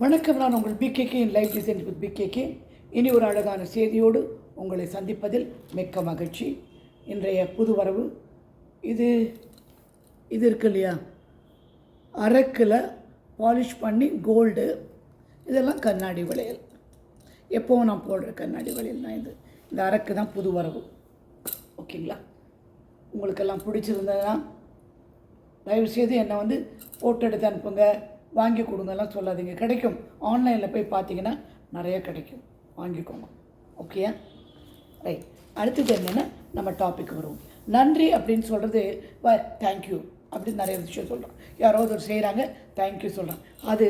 வணக்கம் நான் உங்கள் P K life design with P K K அழகான செய்தியோடு உங்களை சந்திப்பதில் மிக்க மகிழ்ச்சி. இன்றைய புது வரவு இது இது இருக்கு இல்லையா? அரக்கில் பாலிஷ் பண்ணி கோல்டு இதெல்லாம் கண்ணாடி வளையல். எப்போவும் நான் போடுற கண்ணாடி வளையல் தான் இது. இந்த அரக்கு தான் புது வரவு. ஓகேங்களா? உங்களுக்கெல்லாம் பிடிச்சிருந்ததுன்னா தயவுசெய்து என்னை வந்து ஃபோட்டோ எடுத்து அனுப்புங்க. வாங்கி கொடுங்கலாம் சொல்லாதீங்க. கிடைக்கும். ஆன்லைனில் போய் பார்த்தீங்கன்னா நிறைய கிடைக்கும். வாங்கிக்கோங்க. ஓகேயா ரைட் அடுத்தது என்னென்னா நம்ம டாபிக் வருவோம் நன்றி அப்படின்னு சொல்கிறது வ தேங்க்யூ அப்படின்னு நிறைய விஷயம் சொல்கிறோம் யாராவது ஒரு செய்கிறாங்க தேங்க்யூ சொல்கிறாங்க அது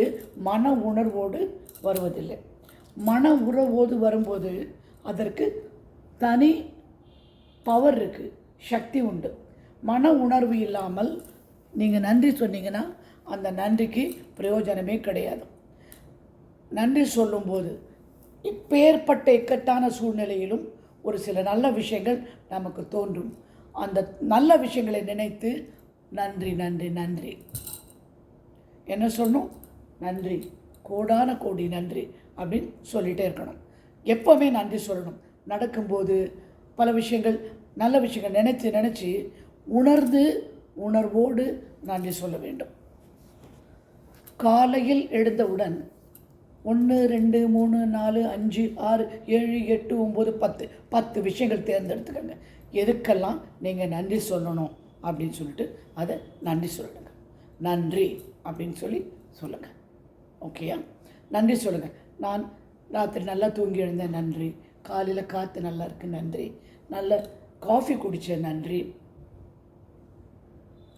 மன உணர்வோடு வருவதில்லை. மன உறவோடு வரும்போது அதற்கு தனி பவர் இருக்குது சக்தி உண்டு. மன உணர்வு இல்லாமல் நீங்கள் நன்றி சொன்னீங்கன்னா அந்த நன்றிக்கு பிரயோஜனமே கிடையாது. நன்றி சொல்லும்போது இப்பேற்பட்ட இக்கட்டான சூழ்நிலையிலும் ஒரு சில நல்ல விஷயங்கள் நமக்கு தோன்றும். அந்த நல்ல விஷயங்களை நினைத்து நன்றி நன்றி நன்றி. என்ன சொல்லணும்? நன்றி. கோடான கோடி நன்றி அப்படின்னு சொல்லிகிட்டே இருக்கணும். எப்போவுமே நன்றி சொல்லணும். நடக்கும்போது பல விஷயங்கள் நல்ல விஷயங்கள் நினச்சி நினச்சி உணர்ந்து உணர்வோடு நன்றி சொல்ல வேண்டும். காலையில் எழுந்தவுடன் ஒன்று ரெண்டு மூணு நாலு அஞ்சு ஆறு ஏழு எட்டு ஒம்பது பத்து பத்து விஷயங்கள் தேர்ந்தெடுத்துக்கங்க. எதுக்கெல்லாம் நீங்கள் நன்றி சொல்லணும் அப்படின்னு சொல்லிட்டு அதை நன்றி சொல்லுங்க. நன்றி அப்படின்னு சொல்லி சொல்லுங்கள் ஓகேயா? நன்றி சொல்லுங்கள் நான் ராத்திரி நல்லா தூங்கி எழுந்தேன் நன்றி. காலையில் காற்று நல்லா இருக்குது நன்றி. நல்ல காஃபி குடித்தேன் நன்றி.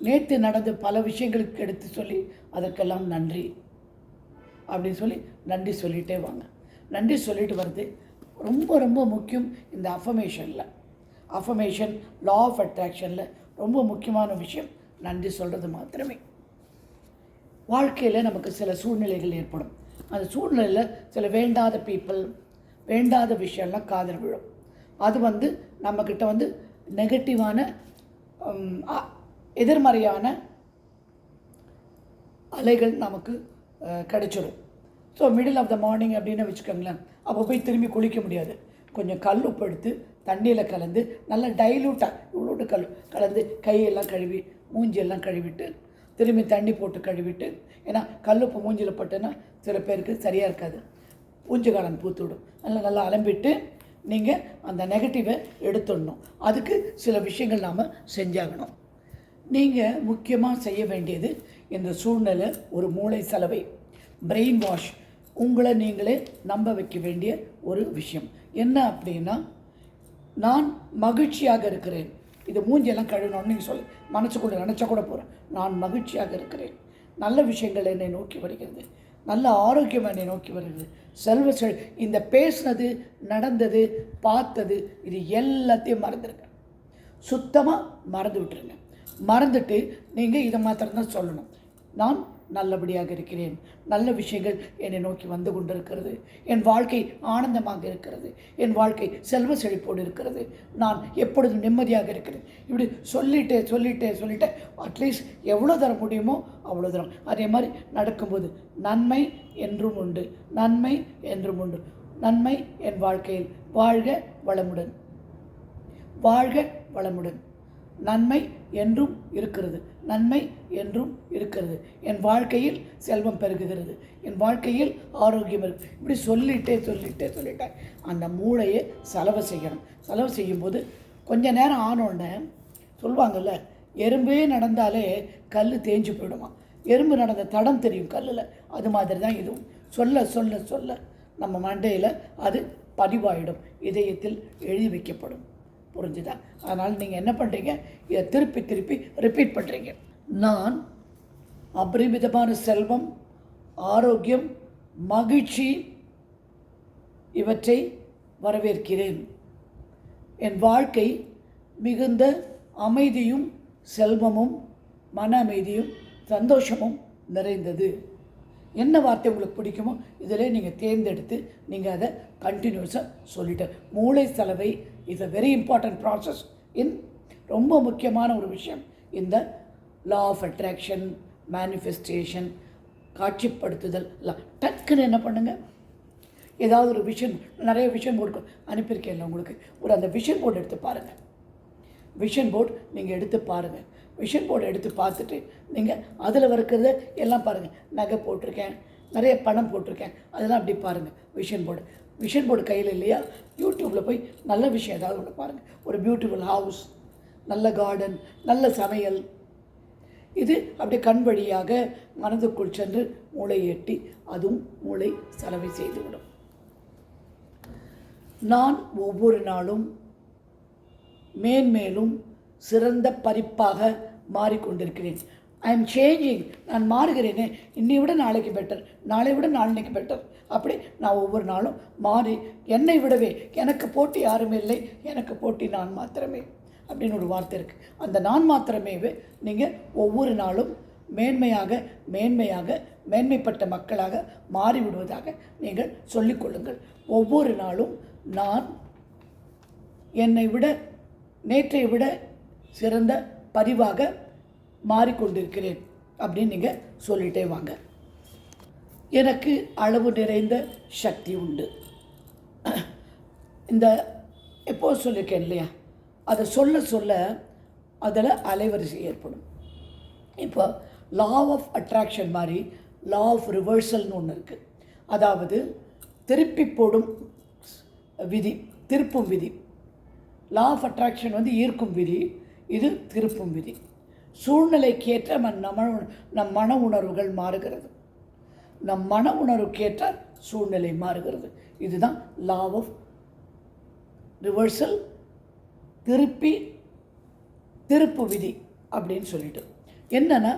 நேற்று நடந்த பல விஷயங்களுக்கு எடுத்து சொல்லி அதற்கெல்லாம் நன்றி. அப்படின்னு சொல்லி நன்றி சொல்லிகிட்டே வாங்க. நன்றி சொல்லிட்டு வருது ரொம்ப ரொம்ப முக்கியம் இந்த அஃபமேஷனில் அஃபமேஷன் லா ஆஃப் அட்ராக்ஷனில் ரொம்ப முக்கியமான விஷயம். நன்றி சொல்கிறது மாத்திரமே. வாழ்க்கையில் நமக்கு சில சூழ்நிலைகள் ஏற்படும். அந்த சூழ்நிலையில் சில வேண்டாத பீப்புள் வேண்டாத விஷயம்லாம் காதல் விழும். அது வந்து நம்மக்கிட்ட வந்து நெகட்டிவான எதிர்மறையான அலைகள் நமக்கு கிடைச்சிடும். So middle of the morning அப்படின்னு வச்சுக்கோங்களேன். அப்போ போய் திரும்பி குளிக்க முடியாது. கொஞ்சம் கல் உப்பு எடுத்து தண்ணியில் கலந்து நல்லா டைலூட்டாக இவ்வளோட்டு கல் கலந்து கையெல்லாம் கழுவி மூஞ்சியெல்லாம் கழுவிட்டு திரும்பி தண்ணி போட்டு கழுவிட்டு ஏன்னா கல்லுப்பு மூஞ்சியில் பட்டுன்னா சில பேருக்கு சரியாக இருக்காது. பூஞ்சகாலம் பூத்து விடும். நல்லா நல்லா அலம்பிட்டு நீங்கள் அந்த நெகட்டிவை எடுத்துடணும். அதுக்கு சில விஷயங்கள் நாம் செஞ்சாகணும். நீங்கள் முக்கியமாக செய்ய வேண்டியது இந்த சூழ்நிலை ஒரு மூளை சலவை பிரெயின் வாஷ் உங்களை நீங்களே நம்ப வைக்க வேண்டிய ஒரு விஷயம். என்ன அப்படின்னா நான் மகிழ்ச்சியாக இருக்கிறேன். இது மூஞ்செல்லாம் கழுவணும்னு நீங்கள் சொல்லு மனசுக்குள்ளே நினச்சா கூட போகிறேன் நான் மகிழ்ச்சியாக இருக்கிறேன். நல்ல விஷயங்கள் என்னை நோக்கி வருகிறது. நல்ல ஆரோக்கியம் என்னை நோக்கி வருகிறது. செல்வ செல் இந்த பேசுனது நடந்தது பார்த்தது இது எல்லாத்தையும் மறந்துடுங்க சுத்தமாக மறந்து விட்டுருங்க. மறந்துட்டு நீங்கள் இதை மாத்திரம்தான் சொல்லணும். நான் நல்லபடியாக இருக்கிறேன். நல்ல விஷயங்கள் என்னை நோக்கி வந்து கொண்டிருக்கிறது. என் வாழ்க்கை ஆனந்தமாக இருக்கிறது. என் வாழ்க்கை செல்வ செழிப்போடு இருக்கிறது. நான் எப்பொழுதும் நிம்மதியாக இருக்கிறேன். இப்படி சொல்லிட்டே சொல்லிட்டே சொல்லிட்டு அட்லீஸ்ட் எவ்வளோ தர முடியுமோ அவ்வளோ தரம். அதே மாதிரி நடக்கும்போது நன்மை என்றும் உண்டு. நன்மை என்றும் உண்டு. நன்மை என் வாழ்க்கையில். வாழ்க வளமுடன். வாழ்க வளமுடன். நன்மை என்றும் இருக்கிறது. நன்மை என்றும் இருக்கிறது. என் வாழ்க்கையில் செல்வம் பெருகுகிறது. என் வாழ்க்கையில் ஆரோக்கியம் இருக்கு. இப்படி சொல்லிட்டே சொல்லிட்டே சொல்லிட்டே அந்த மூளையை செலவு செய்யணும். செலவு செய்யும்போது கொஞ்ச நேரம் ஆனோடனே சொல்லுவாங்கல்ல எறும்பே நடந்தாலே கல் தேஞ்சு போயிடுமா? எறும்பு நடந்த தடம் தெரியும் கல்லில். அது மாதிரி தான் இதுவும். சொல்ல சொல்ல சொல்ல நம்ம மண்டையில் அது பதிவாயிடும். இதயத்தில் எழுதி வைக்கப்படும். புரிஞ்சுதா? அதனால் நீங்கள் என்ன பண்ணுறீங்க இதை திருப்பி திருப்பி ரிப்பீட் பண்ணுறீங்க நான் அபரிமிதமான செல்வம் ஆரோக்கியம் மகிழ்ச்சி இவற்றை வரவேற்கிறேன். என் வாழ்க்கை மிகுந்த அமைதியும் செல்வமும் மன அமைதியும் சந்தோஷமும் நிறைந்தது. என்ன வார்த்தை உங்களுக்கு பிடிக்குமோ இதில் நீங்கள் தேர்ந்தெடுத்து நீங்கள் அதை கண்டினியூஸாக சொல்லிட்டு மூளை செலவை is a very important process in ரொம்ப முக்கியமான ஒரு விஷயம். இந்த லா ஆஃப் அட்ராக்ஷன் மேனிஃபெஸ்டேஷன் காட்சிப்படுத்துதல் எல்லாம் டக்குன்னு என்ன பண்ணுங்கள் ஏதாவது ஒரு விஷன் நிறைய விஷன் போர்டு அனுப்பியிருக்கேன்ல உங்களுக்கு. ஒரு அந்த விஷன் போர்டு எடுத்து பாருங்கள் விஷன் போர்டு நீங்கள் எடுத்து பாருங்கள் விஷன் போர்டு எடுத்து பார்த்துட்டு நீங்கள் அதில் இருக்கிறத எல்லாம் பாருங்கள் நகை போட்டிருக்கேன் நிறைய பணம் போட்டிருக்கேன் அதெல்லாம் அப்படி பாருங்கள் விஷன் போர்டு விஷன் போர்டு கையில் இல்லையா? யூடியூப்பில் போய் நல்ல விஷயம் ஏதாவது ஒன்று பாருங்கள் ஒரு பியூட்டிஃபுல் ஹவுஸ் நல்ல கார்டன் நல்ல சமையல். இது அப்படியே கண் வழியாக மனதுக்குள் சென்று மூளை எட்டி அதுவும் மூளை செலவை செய்துவிடும். நான் ஒவ்வொரு நாளும் மேன்மேலும் சிறந்த பறிப்பாக மாறிக்கொண்டிருக்கிறேன். ஐ எம் சேஞ்சிங் நான் மாறுகிறேனே. இன்னை விட நாளைக்கு பெட்டர் நாளை விட நாளைக்கு பெட்டர் அப்படி நான் ஒவ்வொரு நாளும் மாறி என்னை விடவே எனக்கு போட்டி யாரும் இல்லை. எனக்கு போட்டி நான் மாத்திரமே. அப்படின்னு ஒரு வார்த்தை இருக்குது அந்த நான் மாத்திரமேவே நீங்கள் ஒவ்வொரு நாளும் மேன்மையாக மேன்மையாக மேன்மைப்பட்ட மக்களாக மாறிவிடுவதாக நீங்கள் சொல்லிக்கொள்ளுங்கள் ஒவ்வொரு நாளும் நான் என்னை விட நேற்றை விட சிறந்த பதிவாக மாறிக்கொண்டிருக்கிறேன் அப்படின்னு நீங்கள் சொல்லிட்டே வாங்க. எனக்கு அளவு நிறைந்த சக்தி உண்டு. இந்த எப்போ சொல்லியிருக்கேன் இல்லையா? அதை சொல்ல சொல்ல அதில் அலைவரிசை ஏற்படும். இப்போ லா ஆஃப் அட்ராக்ஷன் மாதிரி லா ஆஃப் ரிவர்சல்னு ஒன்று இருக்குது அதாவது திருப்பி போடும் விதி திருப்பும் விதி. லா ஆஃப் அட்ராக்ஷன் வந்து ஈர்க்கும் விதி இது திருப்பும் விதி. சூழ்நிலைக்கேற்ற நம் நம்ம நம் மன உணர்வுகள் மாறுகிறது. நம் மன உணர்வுக்கேற்ற சூழ்நிலை மாறுகிறது. இதுதான் லா ஆஃப் ரிவர்சல் திருப்பி திருப்பு விதி அப்படின்னு சொல்லிட்டு. என்னென்னா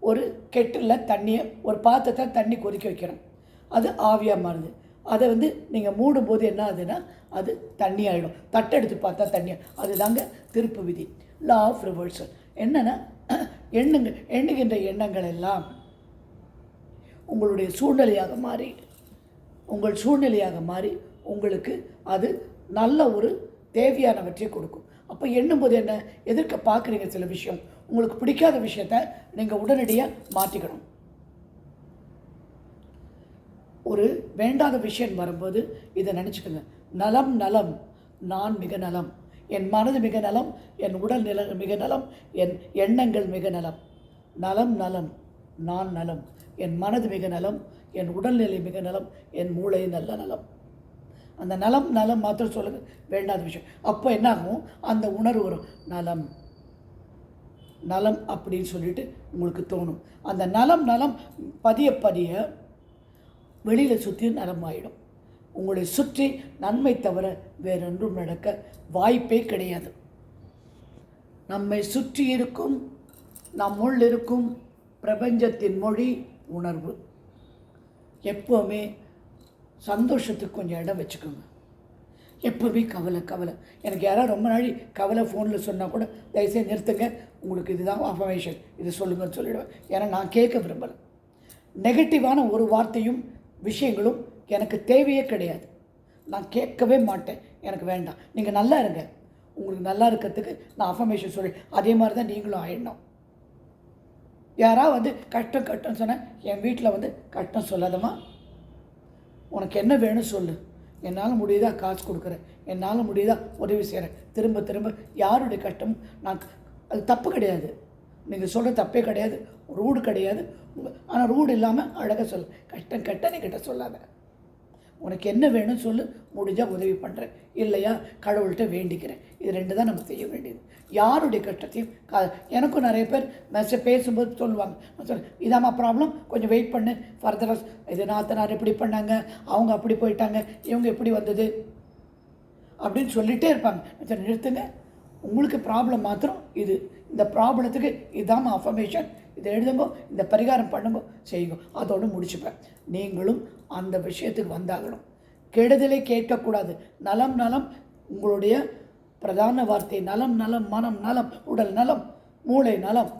ஒரு கெட்டில் தண்ணியை ஒரு பாத்திரத்தை தண்ணி கொதிக்க வைக்கிறோம் அது ஆவியாக மாறுது. அதை வந்து நீங்கள் மூடும்போது என்ன ஆகுதுன்னா அது தண்ணி ஆகிடும் தட்டெடுத்து பார்த்தா தண்ணி அதுதாங்க திருப்பு விதி. லா ஆஃப் ரிவர்சல் என்னென்னா எண்ணுங்க எண்ணுகின்ற எண்ணங்கள் எல்லாம் உங்களுடைய சூழ்நிலையாக மாறி உங்கள் சூழ்நிலையாக மாறி உங்களுக்கு அது நல்ல ஒரு தேவையானவற்றை கொடுக்கும். அப்போ எண்ணும்போது என்ன? எதிர்க்க பார்க்குறீங்க சில விஷயம். உங்களுக்கு பிடிக்காத விஷயத்த நீங்கள் உடனடியாக மாற்றிக்கணும். ஒரு வேண்டாத விஷயம் வரும்போது இதை நினச்சிக்கோங்க. நலம் நலம் நான் மிக நலம். என் மனது மிக நலம் என் உடல் நில மிக நலம் என் எண்ணங்கள் மிக நலம். நலம் நலம் நான் நலம். என் மனது மிக நலம் என் உடல்நிலை மிக நலம் என் மூளை நல்ல நலம். அந்த நலம் நலம் மாத்திரம் சொல்லுங்க வேண்டாத விஷயம். அப்போ என்னாகும்? அந்த உணர்வு வரும். நலம். நலம் அப்படின்னு சொல்லிட்டு உங்களுக்கு தோணும். அந்த நலம் நலம் பதிய பதிய வெளியில் சுற்றி நலமாயிடும் உங்களை சுற்றி நன்மை தவிர வேறொன்றும் நடக்க வாய்ப்பே கிடையாது. நம்மை சுற்றி இருக்கும் நம்முள் இருக்கும் பிரபஞ்சத்தின் மொழி உணர்வு. எப்போவுமே சந்தோஷத்துக்கு கொஞ்சம் இடம் வச்சுக்கோங்க. எப்போவுமே கவலை கவலை. எனக்கு யாராவது ரொம்ப நாளை கவலை ஃபோனில் சொன்னால் கூட தயவுசெய்து நிறுத்துங்க. உங்களுக்கு இதுதான் அஃபர்மேஷன் இது சொல்லுங்கன்னு சொல்லிடுவேன். ஏன்னா நான் கேட்க விரும்பலை. நெகட்டிவான ஒரு வார்த்தையும் விஷயங்களும் எனக்கு தேவையே கிடையாது. நான் கேட்கவே மாட்டேன். எனக்கு வேண்டாம். நீங்கள் நல்லா இருங்க. உங்களுக்கு நல்லா இருக்கிறதுக்கு நான் அஃபர்மேஷன் சொல்லி அதே மாதிரி தான் நீங்களும் ஆயிடணும். யாராவது வந்து கஷ்டம் கஷ்டம் சொன்னேன் என் வீட்டில் வந்து கஷ்டம் சொல்லாதம்மா. உனக்கு என்ன வேணும் சொல்லு. என்னால் முடியுதா காசு கொடுக்குறேன். என்னால் முடியுதா உதவி செய்கிறேன் திரும்ப திரும்ப யாருடைய கஷ்டம் நான் அது தப்பு கிடையாது. நீங்கள் சொல்கிற தப்பே கிடையாது. ரூடு கிடையாது. ஆனால் ரூடு இல்லாமல் அழகாக சொல்ல. கஷ்டம் கட்ட நீ கிட்ட சொல்லாத. உனக்கு என்ன வேணும் சொல்லு முடிஞ்சால் உதவி பண்ணுறேன் இல்லையா கடவுள்கிட்ட வேண்டிக்கிறேன். இது ரெண்டு தான் நம்ம செய்ய வேண்டியது. யாருடைய கஷ்டத்தையும் கா எனக்கும் நிறைய பேர் மெசேஜ் பேசும்போது சொல்லுவாங்க. நான் சொல்லுவேன் இதாம்மா ப்ராப்ளம் கொஞ்சம் வெயிட் பண்ணு. ஃபர்தராக இது நாத்தனார் இப்படி பண்ணாங்க அவங்க அப்படி போயிட்டாங்க இவங்க எப்படி வந்தது? அப்படின்னு சொல்லிகிட்டே இருப்பாங்க. நான் நிறுத்துங்க. உங்களுக்கு ப்ராப்ளம் மாத்திரம் இது. இந்த ப்ராப்ளத்துக்கு இதாம்மா அஃபர்மேஷன் இதை எழுதுங்கோ இந்த பரிகாரம் பண்ணுங்க செய்யுங்க. அதோடு முடிச்சுப்பேன். நீங்களும் அந்த விஷயத்துக்கு வந்தாகணும். கெடுதலை கேட்கக்கூடாது. நலம் நலம் உங்களுடைய பிரதான வார்த்தை. நலம் நலம் மனம் நலம் உடல் நலம் மூளை நலம்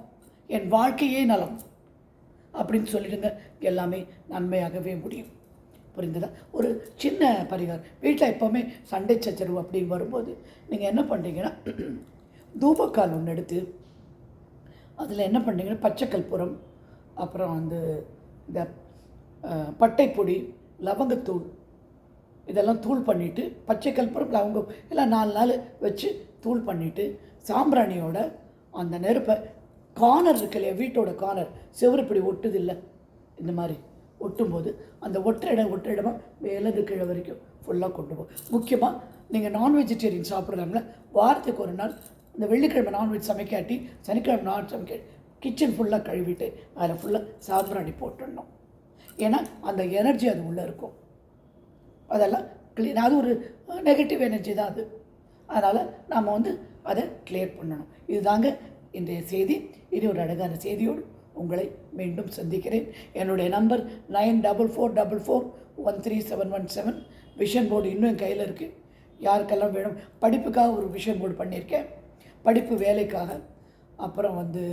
என் வாழ்க்கையே நலம் அப்படின்னு சொல்லிடுங்க. எல்லாமே நன்மையாகவே முடியும். புரிந்ததா? ஒரு சின்ன பரிகாரம். வீட்டில் எப்போவுமே சண்டை சச்சரவு அப்படின்னு வரும்போது நீங்கள் என்ன பண்ணுறீங்கன்னா தூபக்கால் ஒன்று எடுத்து அதில் என்ன பண்ணுறீங்கன்னா பச்சை கற்பூரம் அப்புறம் வந்து இந்த பட்டைப்பொடி லவங்கத்தூள் இதெல்லாம் தூள் பண்ணிவிட்டு பச்சை கல்பரம் லவங்கம் எல்லாம் நாலு நாள் வச்சு தூள் பண்ணிவிட்டு சாம்பிராணியோட அந்த நெருப்பை கார்னர் இருக்கு இல்லையா வீட்டோட கார்னர் செவுரு இப்படி ஒட்டுது இல்லை இந்த மாதிரி ஒட்டும்போது அந்த ஒற்றை இடம் ஒற்றை இடமா மேலது கீழே வரைக்கும் ஃபுல்லாக கொண்டு போகும் முக்கியமாக நீங்கள் நான் வெஜிடேரியன் சாப்பிட்றாங்கள வாரத்துக்கு ஒரு நாள் இந்த வெள்ளிக்கிழமை நான்வெஜ் சமைக்காட்டி சனிக்கிழமை நான் சமைக்க கிச்சன் ஃபுல்லாக கழுவிட்டு அதில் ஃபுல்லாக சாம்பிராணி போட்டுடணும். ஏன்னா அந்த எனர்ஜி அது உள்ளே இருக்கும். அதெல்லாம் க்ளீன் அது ஒரு நெகட்டிவ் எனர்ஜி தான் அது. அதனால் நாம் வந்து அதை கிளியர் பண்ணணும். இதுதாங்க இன்றைய செய்தி. இனி ஒரு அழகான செய்தியோடு உங்களை மீண்டும் சந்திக்கிறேன். என்னுடைய number nine double four double four one three seven one seven vision board இன்னும் என் கையில் இருக்குது யாருக்கெல்லாம் வேணும்? படிப்புக்காக ஒரு விஷன் போர்டு பண்ணியிருக்கேன். படிப்பு வேலைக்காக. அப்புறம் வந்து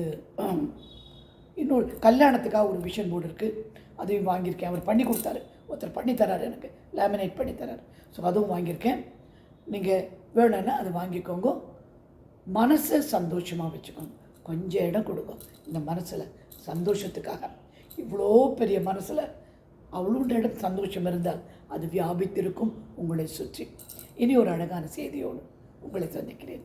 இன்னொரு கல்யாணத்துக்காக ஒரு விஷன் போர்டு இருக்குது அதையும் வாங்கியிருக்கேன். அவர் பண்ணி கொடுத்தாரு. ஒருத்தர் பண்ணி தராரு எனக்கு. லேமினேட் பண்ணி தராரு. ஸோ அதுவும் வாங்கியிருக்கேன். நீங்கள் வேணும்னா அதை வாங்கிக்கோங்க. மனசை சந்தோஷமாக வச்சுக்கோங்க. கொஞ்சம் இடம் கொடுங்க. இந்த மனசில் சந்தோஷத்துக்காக. இவ்வளோ பெரிய மனசில் அவ்வளோ இடம் சந்தோஷம் இருந்தால் அது வியாபித்திருக்கும் உங்களை சுற்றி. இனி ஒரு அழகான செய்தியோடு உங்களை சந்திக்கிறேன்.